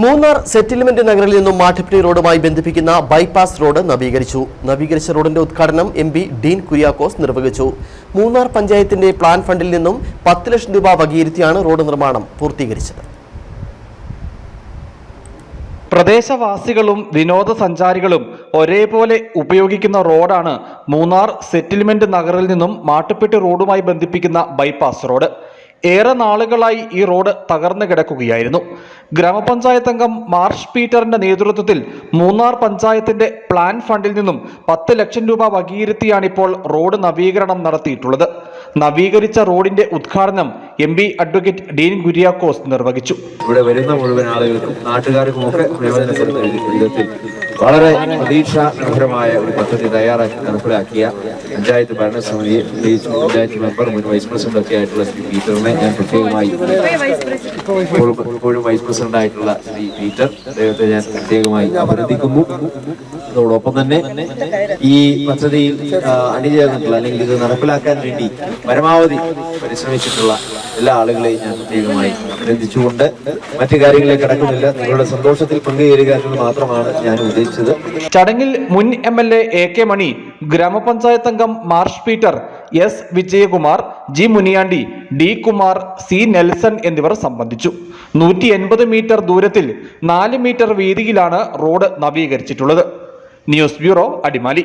Munnar settlement നഗറിൽ നിന്നും മാട്ടുപ്പെട്ടി റോഡുമായി ബന്ധിപ്പിക്കുന്ന ബൈപ്പാസ് റോഡ് നവീകരിച്ചു. നവീകരിച്ച റോഡിന്റെ ഉദ്ഘാടനം എം പി ഡീൻ കുര്യാക്കോസ് നിർവഹിച്ചു. മൂന്നാർ പഞ്ചായത്തിന്റെ പ്ലാൻ ഫണ്ടിൽ നിന്നും പത്ത് ലക്ഷം രൂപ വകയിരുത്തിയാണ് റോഡ് നിർമ്മാണം പൂർത്തീകരിച്ചത്. പ്രദേശവാസികളും വിനോദസഞ്ചാരികളും ഒരേപോലെ ഉപയോഗിക്കുന്ന റോഡാണ് മൂന്നാർ സെറ്റിൽമെന്റ് നഗറിൽ നിന്നും മാട്ടുപ്പെട്ടി റോഡുമായി ബന്ധിപ്പിക്കുന്ന ബൈപ്പാസ് റോഡ്. ഏറെ നാളുകളായി ഈ റോഡ് തകർന്നു കിടക്കുകയായിരുന്നു. ഗ്രാമപഞ്ചായത്ത് അംഗം മാർഷ് പീറ്ററിന്റെ നേതൃത്വത്തിൽ മൂന്നാർ പഞ്ചായത്തിന്റെ പ്ലാൻ ഫണ്ടിൽ നിന്നും പത്ത് ലക്ഷം രൂപ വകയിരുത്തിയാണ് ഇപ്പോൾ റോഡ് നവീകരണം നടത്തിയിട്ടുള്ളത്. നവീകരിച്ച റോഡിന്റെ ഉദ്ഘാടനം M P advocate Dean Kuriakose നിർവഹിച്ചു. ഇവിടെ വരുന്ന മുഴുവൻ ആളുകൾക്കും നാട്ടുകാർക്കും ഒക്കെ വിധത്തിൽ വളരെ പ്രതീക്ഷ ഒരു പദ്ധതി തയ്യാറാക്കി നടപ്പിലാക്കിയ പഞ്ചായത്ത് ഭരണസമിതിയെ പ്രത്യേകിച്ച് പഞ്ചായത്ത് മെമ്പർ മുൻ വൈസ് പ്രസിഡന്റ് ഒക്കെ ആയിട്ടുള്ള ശ്രീ പീറ്ററിനെ ഞാൻ പ്രത്യേകമായി ഇപ്പോഴും വൈസ് പ്രസിഡന്റ് ആയിട്ടുള്ള ശ്രീ പീറ്റർ അദ്ദേഹത്തെ ഞാൻ പ്രത്യേകമായി അഭിനന്ദിക്കുന്നു. അതോടൊപ്പം തന്നെ ഈ പദ്ധതിയിൽ അണിചേർന്നിട്ടുള്ള അല്ലെങ്കിൽ ഇത് നടപ്പിലാക്കാൻ വേണ്ടി പരമാവധി പരിശ്രമിച്ചിട്ടുള്ള എല്ലാ ആളുകളെയും ഞാൻ പ്രത്യേകമായി അഭിനന്ദിച്ചുകൊണ്ട് മറ്റു കാര്യങ്ങളിലേക്ക് കടക്കുന്നില്ല. നിങ്ങളുടെ സന്തോഷത്തിൽ പങ്കുചേരുക എന്നത് മാത്രമാണ് ഞാൻ ഉദ്ദേശിച്ചത്. ചടങ്ങിൽ മുൻ M L A K Mani ഗ്രാമപഞ്ചായത്ത് അംഗം Marsh Peter S Vijayakumar G Muniyandi D Kumar C Nelson എന്നിവർ സംബന്ധിച്ചു. നൂറ്റി എൺപത് മീറ്റർ ദൂരത്തിൽ നാല് മീറ്റർ വീതിയിലാണ് റോഡ് നവീകരിച്ചിട്ടുള്ളത്. News bureau Adimali.